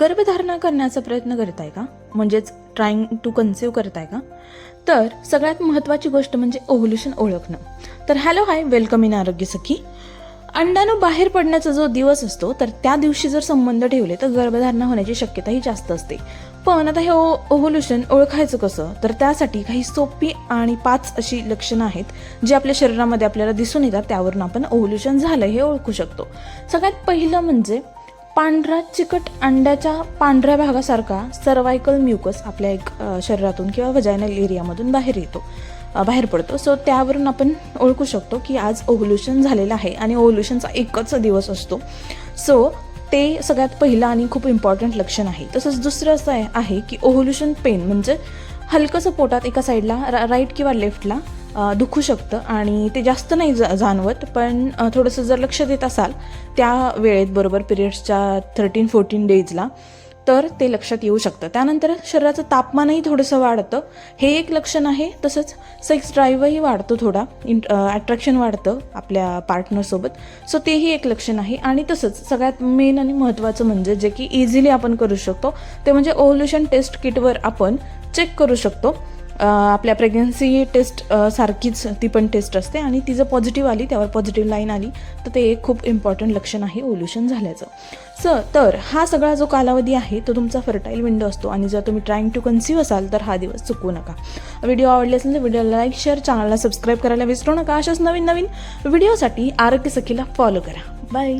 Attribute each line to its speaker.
Speaker 1: गर्भधारणा करण्याचा प्रयत्न करत आहे का? म्हणजेच ट्राईंग टू कन्सिव्ह करत आहे का? तर सगळ्यात महत्त्वाची गोष्ट म्हणजे ओव्होल्युशन ओळखणं. तर हॅलो हाय वेलकम इन आरोग्य सखी. अंडानं बाहेर पडण्याचा जो दिवस असतो तर त्या दिवशी जर संबंध ठेवले तर गर्भधारणा होण्याची शक्यताही जास्त असते. पण आता हे ओव्होल्युशन ओळखायचं कसं? तर त्यासाठी काही सोपी आणि पाच अशी लक्षणं आहेत जी आपल्या शरीरामध्ये आपल्याला दिसून येतात त्यावरून आपण ओव्होल्युशन झालं हे ओळखू शकतो. सगळ्यात पहिलं म्हणजे पांढरा चिकट अंड्याच्या पांढऱ्या भागासारखा सर्वायकल म्युकस आपल्या एक शरीरातून किंवा वजायनल एरियामधून बाहेर येतो. बाहेर पडतो. सो त्यावरून आपण ओळखू शकतो की आज ओव्होल्युशन झालेलं आहे आणि ओव्होल्युशनचा एकच दिवस असतो. सो ते सगळ्यात पहिलं आणि खूप इम्पॉर्टंट लक्षण आहे. तसंच दुसरं असं आहे- की ओव्होल्युशन पेन म्हणजे हलकंसं पोटात एका साईडला रा राईट किंवा लेफ्टला दुखू शकतं आणि ते जास्त नाही जा जाणवत पण थोडंसं जर लक्ष देत असाल त्या वेळेत बरोबर पिरियड्सच्या थर्टीन फोर्टीन डेजला तर ते लक्षात येऊ शकतं. त्यानंतर शरीराचं तापमानही थोडंसं वाढतं. हे एक लक्षण आहे. तसंच सेक्स ड्राईव्हही वाढतो थोडा. इंट अट्रॅक्शन वाढतं आपल्या पार्टनरसोबत सो तेही एक लक्षण आहे. आणि तसंच सगळ्यात मेन आणि महत्त्वाचं म्हणजे जे की इझिली आपण करू शकतो ते म्हणजे ओव्होल्युशन टेस्ट किटवर आपण चेक करू शकतो. आपल्या प्रेग्नन्सी टेस्ट सारखीच ती पण टेस्ट असते आणि ती जर पॉझिटिव्ह आली त्यावर पॉझिटिव्ह लाईन आली तर ते एक खूप इम्पॉर्टंट लक्षण आहे ओल्युशन झाल्याचं. स तर हा सगळा जो कालावधी आहे तो तुमचा फर्टाईल विंडो असतो आणि जर तुम्ही ट्राईंग टू कन्सिव्ह असाल तर हा दिवस चुकवू नका. व्हिडिओ आवडले असेल तर व्हिडिओला लाईक शेअर चॅनलला सबस्क्राईब करायला विसरू नका. अशाच नवीन नवीन व्हिडिओसाठी आरोग्य सखीला फॉलो करा. बाय